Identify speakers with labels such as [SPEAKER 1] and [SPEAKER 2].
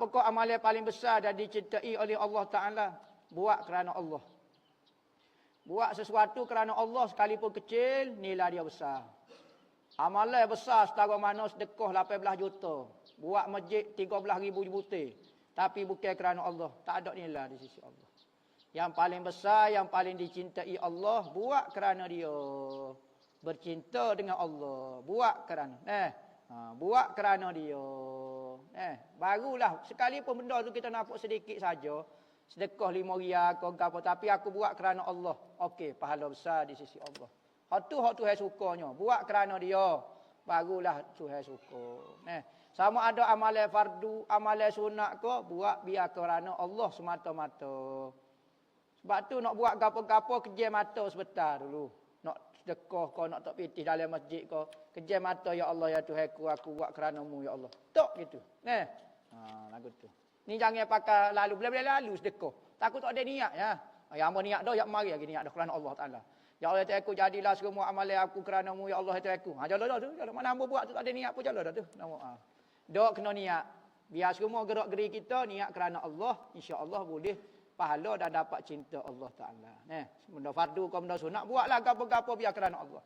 [SPEAKER 1] Apakah amalan paling besar dan dicintai oleh Allah Ta'ala? Buat kerana Allah. Buat sesuatu kerana Allah sekalipun kecil, nilai dia besar. Amalan besar setara mana sedekah 18 juta. Buat masjid 13 ribu butir. Tapi bukan kerana Allah. Tak ada nilai di sisi Allah. Yang paling besar, yang paling dicintai Allah, buat kerana dia. Bercinta dengan Allah. Buat kerana. Eh, ha, buat kerana dia. Barulah. Sekalipun benda tu kita nampak sedikit saja. Sedekah lima ria ke apa. Tapi aku buat kerana Allah. Okey, pahala besar di sisi Allah. Hak tu hak Tuhan sukanya. Buat kerana dia. Barulah Tuhan suka. Eh, sama ada amalan fardu, amalan sunat ke, buat biar kerana Allah semata-mata. Sebab tu nak buat gapo-gapo kejam mata sebentar dulu. Nak sedekah ke, nak tak pitih dalam masjid ke. Kejam mata, Ya Allah, Ya Tuhan ku, aku buat kerana mu, Ya Allah. Tak gitu. Eh, ha, lagu tu. Ni jangan pakai lalu, bila-bila lalu sedekah. Takut tak ada niat ya. Yang apa niat dah, yang mari lagi niat dah kerana Allah Ta'ala. Ya Allah, ya aku jadilah semua amalan aku kerana mu, Ya Allah, ya aku. Ha, jalan dah tu. Jalan mana hamba buat tu tak ada niat pun jalan dah tu. Nama, ha. Kena niat. Biar semua gerak geri kita niat kerana Allah. InsyaAllah boleh pahala dan dapat cinta Allah Ta'ala. Eh, benda fardu kau benda sunat. Buatlah gapo-gapo biar kerana Allah.